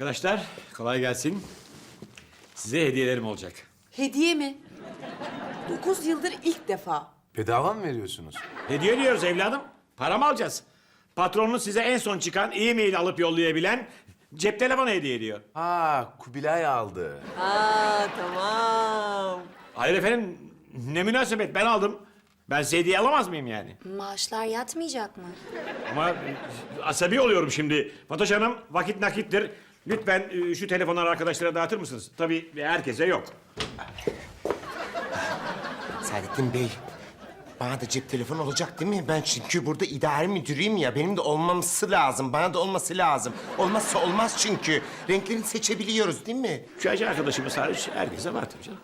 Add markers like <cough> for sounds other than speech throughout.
Arkadaşlar kolay gelsin. Size hediyelerim olacak. Hediye mi? Dokuz yıldır ilk defa. Bedava mı veriyorsunuz? Hediye diyoruz evladım. Para mı alacağız? Patronunuz size en son çıkan e-mail alıp yollayabilen cep telefonu hediye ediyor. Ha, Kubilay aldı. Aa tamam. Hayır efendim ne münasebet ben aldım. Ben size hediye alamaz mıyım yani? Maaşlar yatmayacak mı? Ama asabi oluyorum şimdi. Fatoş Hanım vakit nakittir. Lütfen e, şu telefonları arkadaşlara dağıtır mısınız? Tabii herkese yok. Saadettin Bey, bana da cep telefonu olacak değil mi? Ben çünkü burada idare müdürüyüm ya. Benim de olmaması lazım. Bana da olması lazım. Olmazsa olmaz çünkü. Renklerini seçebiliyoruz değil mi? Şu acı arkadaşımız hariç herkese var tabii canım.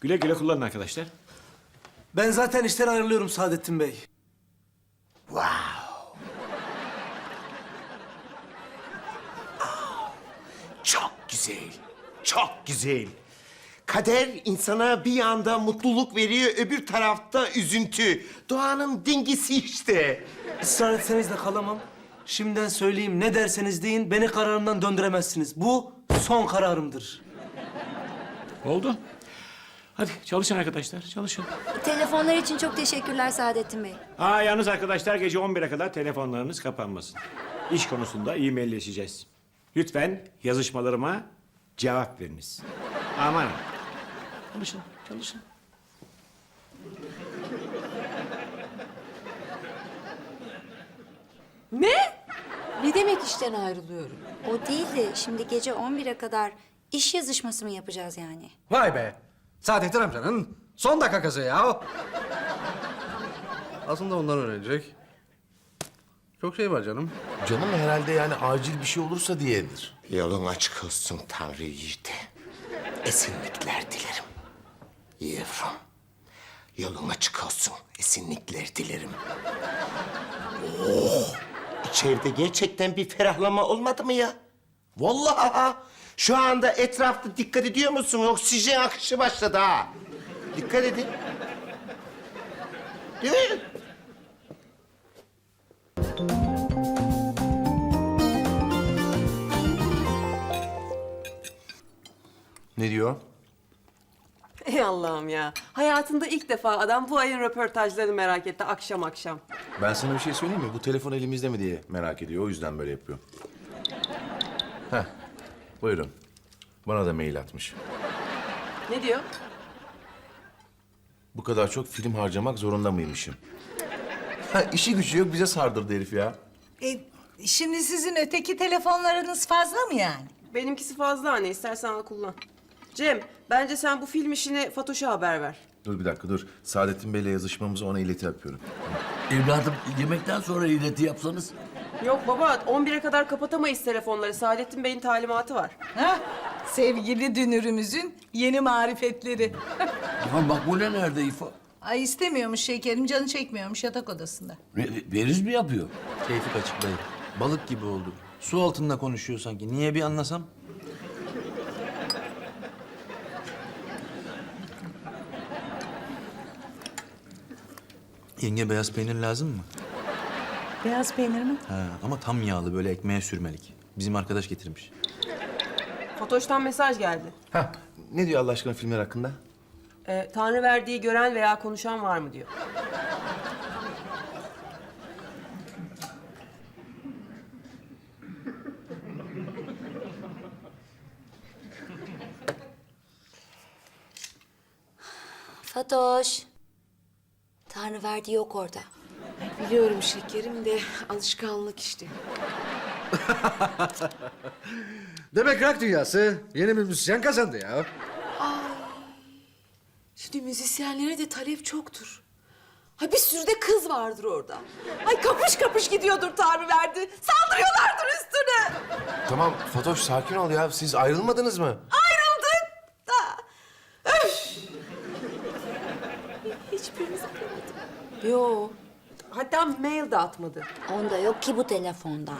Güle güle kullanın arkadaşlar. Ben zaten işten ayrılıyorum Saadettin Bey. Wow. Ah, Çok güzel. Çok güzel. Kader insana bir yanda mutluluk veriyor, öbür tarafta üzüntü. Doğanın dengesi işte. Israr etseniz de kalamam. Şimdiden söyleyeyim ne derseniz deyin beni kararımdan döndüremezsiniz. Bu son kararımdır. Oldu. Hadi çalışın arkadaşlar, çalışın. Telefonlar için çok teşekkürler Saadettin Bey. Aa, yalnız arkadaşlar gece 11'e kadar telefonlarınız kapanmasın. İş konusunda e-mailleşeceğiz. Lütfen yazışmalarıma cevap veriniz. Aman. Çalışın, çalışın. Ne? Ne demek işten ayrılıyorum? O değil de şimdi gece 11'e kadar iş yazışması mı yapacağız yani? Vay be. Saadettin amcanın son dakika kazı ya. Aslında ondan öğrenecek. Çok şey var canım. Canım herhalde yani acil bir şey olursa diyedir. Yolun açık olsun Tanrı yiğidi. Esinlikler dilerim. Yavrum. Yolun açık olsun. Esinlikler dilerim. Oh! İçeride gerçekten bir ferahlama olmadı mı ya? Vallahi ha. Şu anda etrafta dikkat ediyor musun? Oksijen akışı başladı ha. Dikkat edin. Değil mi? Ne diyor? Ey Allah'ım ya. Hayatında ilk defa adam bu ayın röportajlarını merak etti akşam akşam. Ben sana bir şey söyleyeyim mi? Bu telefon elimizde mi diye merak ediyor. O yüzden böyle yapıyor. Heh, buyurun. Bana da mail atmış. Ne diyor? Bu kadar çok film harcamak zorunda mıymışım? Ha, işi gücü yok bize sardırdı herif ya. E, şimdi sizin öteki telefonlarınız fazla mı yani? Benimkisi fazla anne istersen al kullan. Cem bence sen bu film işini Fatoş'a haber ver. Dur bir dakika dur. Saadettin Bey'le yazışmamızı ona ileti yapıyorum. Evladım yemekten sonra ileti yapsanız. Yok baba 11'e kadar kapatamayız telefonları. Saadettin Bey'in talimatı var. Ha? Sevgili dünürümüzün yeni marifetleri. Ya Makbule nerede İfa? Ay istemiyormuş şekerim, canı çekmiyormuş yatak odasında. Ve- Veriz mi yapıyor? Keyfi kaçık dayı. Balık gibi oldu. Su altında konuşuyor sanki. Niye bir anlasam? Yenge beyaz peynir lazım mı? Beyaz peynir mi? Ha, ama tam yağlı böyle ekmeğe sürmelik. Bizim arkadaş getirmiş. Fatoş'tan mesaj geldi. Heh, ne diyor Allah aşkına filmler hakkında? Ee, Tanrı verdiği gören veya konuşan var mı diyor. Fatoş. Tanrı verdi yok orada. Biliyorum şekerim de alışkanlık işte. <laughs> Demek rock dünyası yeni bir müzisyen kazandı ya. Şimdi müzisyenlere de talep çoktur. Ha bir sürü de kız vardır orada. Ay kapış kapış gidiyordur Tanrı verdi. Saldırıyorlardır üstüne. Tamam Fatoş sakin ol ya. Siz ayrılmadınız mı? Yo. Hatta mail de atmadı. Onda yok ki bu telefonda.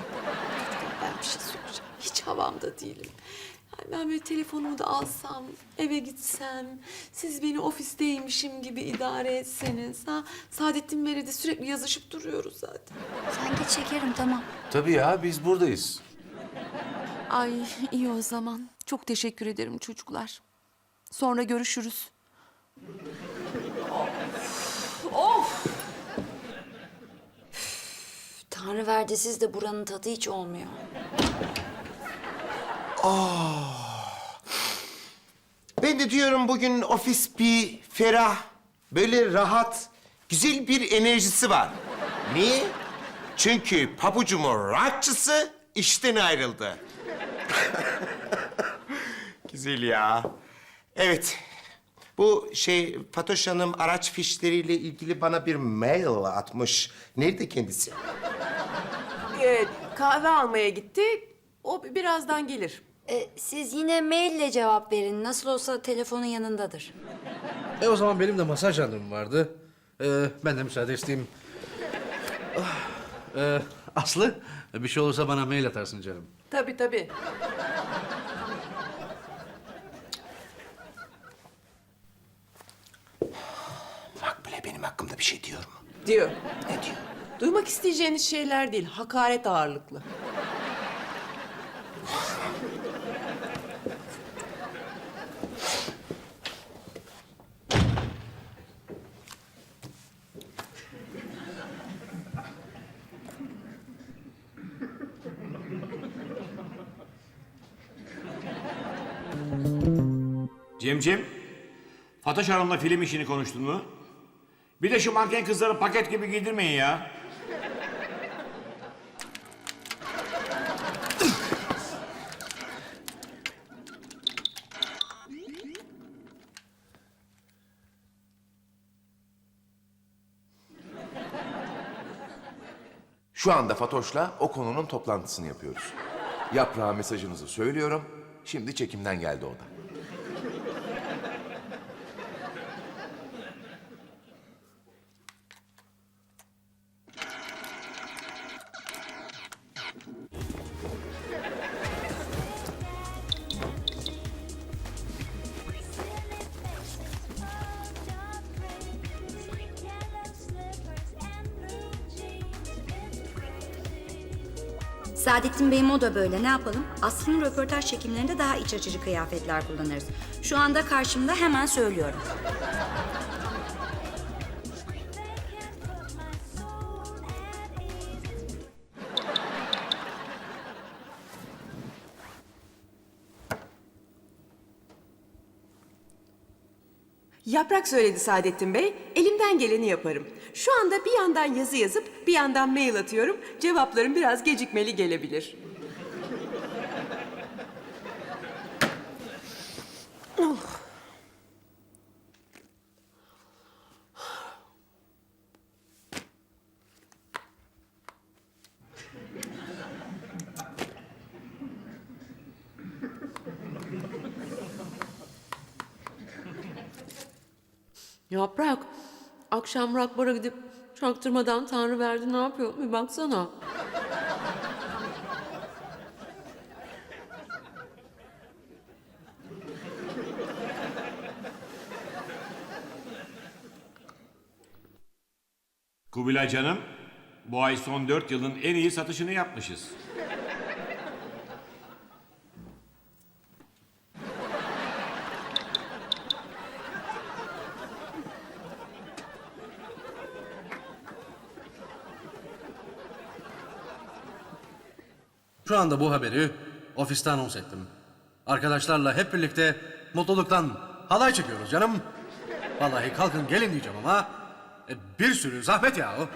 Ben bir şey soracağım. Hiç havamda değilim. Yani ben böyle telefonumu da alsam, eve gitsem, siz beni ofisteymişim gibi idare etseniz. Ha? Saadettin Bey'le de sürekli yazışıp duruyoruz zaten. Sen git şekerim tamam. Tabii ya biz buradayız. Ay iyi o zaman. Çok teşekkür ederim çocuklar. Sonra görüşürüz. Tanrı verdi siz de buranın tadı hiç olmuyor. Ben de diyorum bugün ofis bir ferah, böyle rahat, güzel bir enerjisi var. Niye? Çünkü pabucumun rakçısı işten ayrıldı. <laughs> güzel ya. Evet. Bu şey Fatoş Hanım araç fişleriyle ilgili bana bir mail atmış. Nerede kendisi? Ee, kahve almaya gitti. O birazdan gelir. E, siz yine maille cevap verin. Nasıl olsa telefonun yanındadır. E o zaman benim de masaj randevom vardı. E, ben de müsaade isteyeyim. Ah, e, Aslı, bir şey olursa bana mail atarsın canım. Tabii tabii. Hakkımda bir şey diyor mu? Diyor. Ne diyor? Duymak isteyeceğiniz şeyler değil, hakaret ağırlıklı. Cemcim, Fatoş Hanım'la film işini konuştun mu? Bir de şu manken kızları paket gibi giydirmeyin ya. Şu anda Fatoş'la o konunun toplantısını yapıyoruz. Yaprağa mesajınızı söylüyorum. Şimdi çekimden geldi o da. Saadettin Bey'im o da böyle. Ne yapalım? Aslı'nın röportaj çekimlerinde daha iç açıcı kıyafetler kullanırız. Şu anda karşımda hemen söylüyorum. Yaprak söyledi Saadettin Bey. Elimden geleni yaparım. Şu anda bir yandan yazı yazıp bir yandan mail atıyorum. Cevaplarım biraz gecikmeli gelebilir. Yaprak, akşam Rakbar'a gidip çaktırmadan Tanrı verdi ne yapıyor bir baksana. Kubilay canım, bu ay son dört yılın en iyi satışını yapmışız. Şu anda bu haberi ofiste anons ettim. Arkadaşlarla hep birlikte mutluluktan halay çekiyoruz canım. Vallahi kalkın gelin diyeceğim ama e, bir sürü zahmet yahu.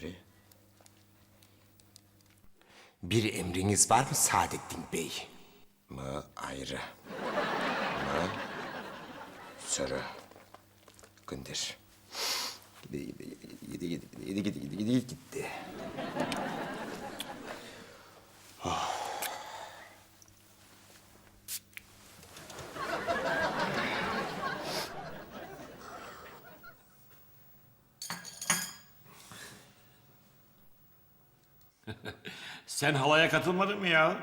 İleri. Bir emriniz var mı Saadettin Bey? Mı ayrı? Mı? Soru. Gönder. Gidi gidi gidi gidi gidi gidi gidi gidi gitti. Sen halaya katılmadın mı ya?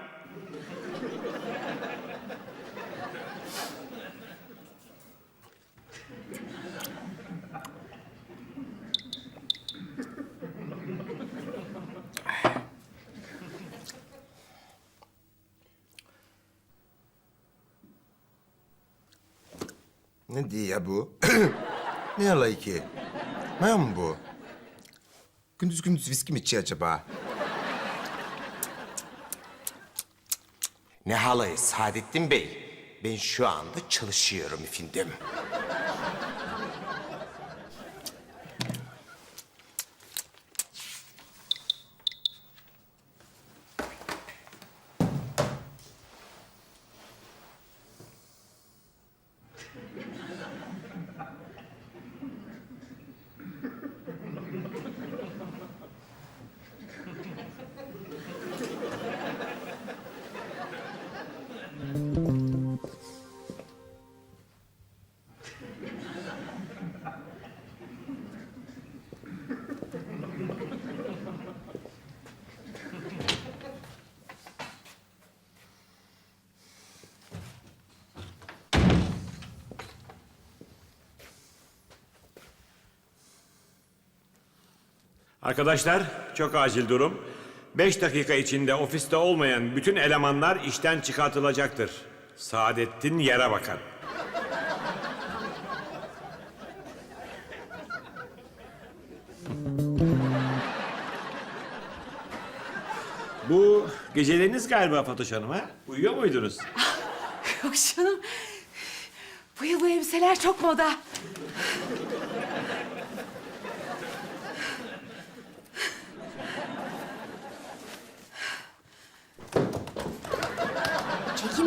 Ne diyor ya bu? <coughs> ne alay ki? Ne bu? Gündüz gündüz viski mi içiyor acaba? Ne halayı Saadettin Bey? Ben şu anda çalışıyorum efendim. Arkadaşlar çok acil durum. Beş dakika içinde ofiste olmayan bütün elemanlar işten çıkartılacaktır. Saadettin yere bakan. Bu geceleriniz galiba Fatoş Hanım ha? Uyuyor muydunuz? Yok canım. Bu yıl bu elbiseler çok moda.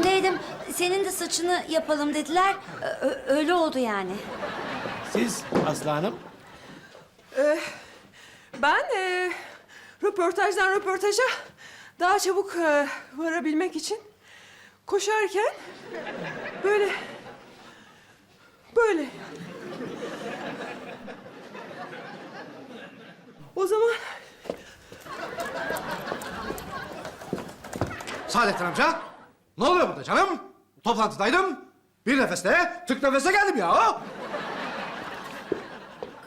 Çekimdeydim. Senin de saçını yapalım dediler. Ö- öyle oldu yani. Siz Aslı Hanım? Ben e, röportajdan röportaja daha çabuk e, varabilmek için koşarken böyle böyle o zaman Saadettin amca. Ne oluyor burada canım? Toplantıdaydım. Bir nefeste tık nefese geldim ya.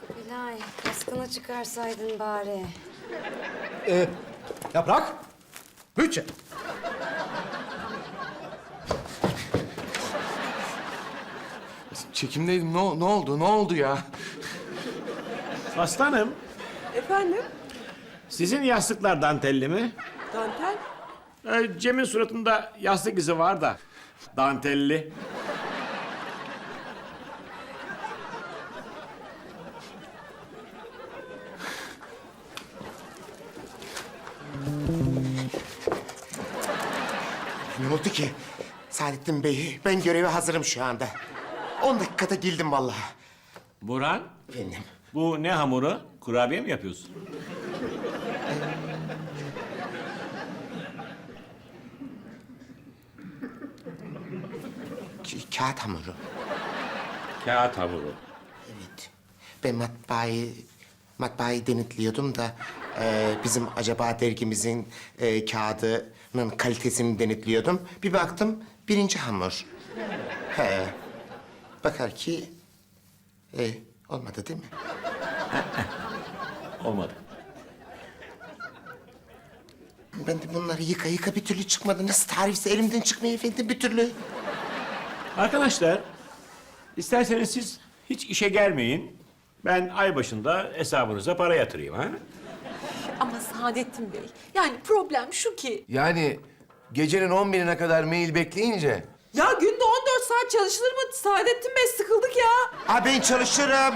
Bilal, kaskını çıkarsaydın bari. Ee, yaprak. Bütçe. Çekimdeydim. Ne, ne oldu? Ne oldu ya? Aslı Hanım, efendim sizin yastıklar dantelli mi? dantel Ee, Cem'in suratında yastık izi var da. Dantelli. Ne oldu ki? Saadettin Bey, ben göreve hazırım şu anda. On dakikada geldim vallahi. Burhan, Efendim. bu ne hamuru? Kurabiye mi yapıyorsun? Ka- kağıt hamuru. Kağıt hamuru. Evet. Ben matbaayı, matbaayı denetliyordum da... e, ...bizim acaba dergimizin e, kağıdının kalitesini denetliyordum. Bir baktım birinci hamur. He. Bakar ki... E, olmadı değil mi? <laughs> Olmadı. Ben de bunları yıka yıka bir türlü çıkmadı. Nasıl tarifse elimden çıkmıyor efendim bir türlü. Arkadaşlar, isterseniz siz hiç işe gelmeyin. Ben ay başında hesabınıza para yatırayım ha? Ama Saadettin Bey, yani problem şu ki... Yani gecenin 11'ine kadar mail bekleyince... ya günde 14 saat çalışılır mı Saadettin Bey sıkıldık ya Ha ben çalışırım.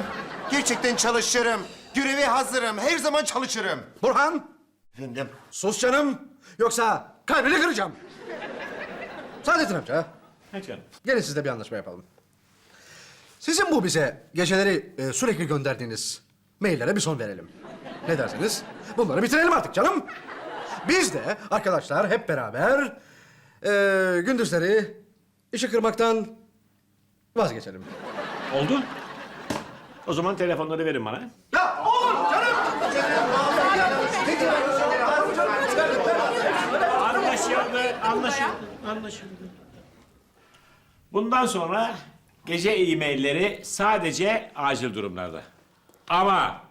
Gerçekten çalışırım. Göreve hazırım. Her zaman çalışırım. Burhan. Efendim. Sus canım. Yoksa kalbini kıracağım. Saadettin amca. Ha canım. Gelin sizle bir anlaşma yapalım. Sizin bu bize geceleri e, sürekli gönderdiğiniz maillere bir son verelim. Ne dersiniz? Bunları bitirelim artık canım. Biz de arkadaşlar hep beraber e, gündüzleri işi kırmaktan vazgeçelim. Oldu. O zaman telefonları verin bana. Ya oğlum canım! Anlaşıldı, anlaşıldı. Bundan sonra gece e-mailleri sadece acil durumlarda. Ama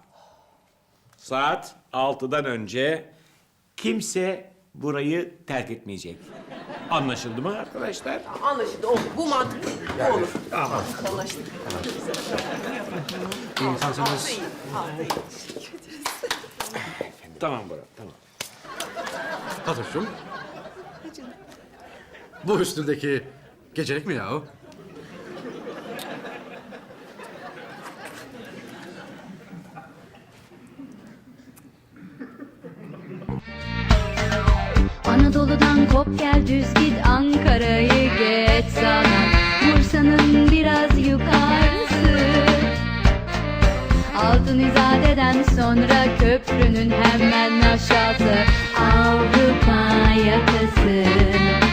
saat 6'dan önce kimse burayı terk etmeyecek. Anlaşıldı mı arkadaşlar? Anlaşıldı. Olur. Bu mantıklı. Bu olur. Tamam. Anlaştık. İnsansınız. Tamam Burak, tamam. Fatoş'cum. Bu üstündeki Gecelik mi yahu? Anadolu'dan kop gel düz git Ankara'yı geç sana. Bursa'nın biraz yukarısı. Altın izadeden sonra köprünün hemen aşağısı. Avrupa yakası.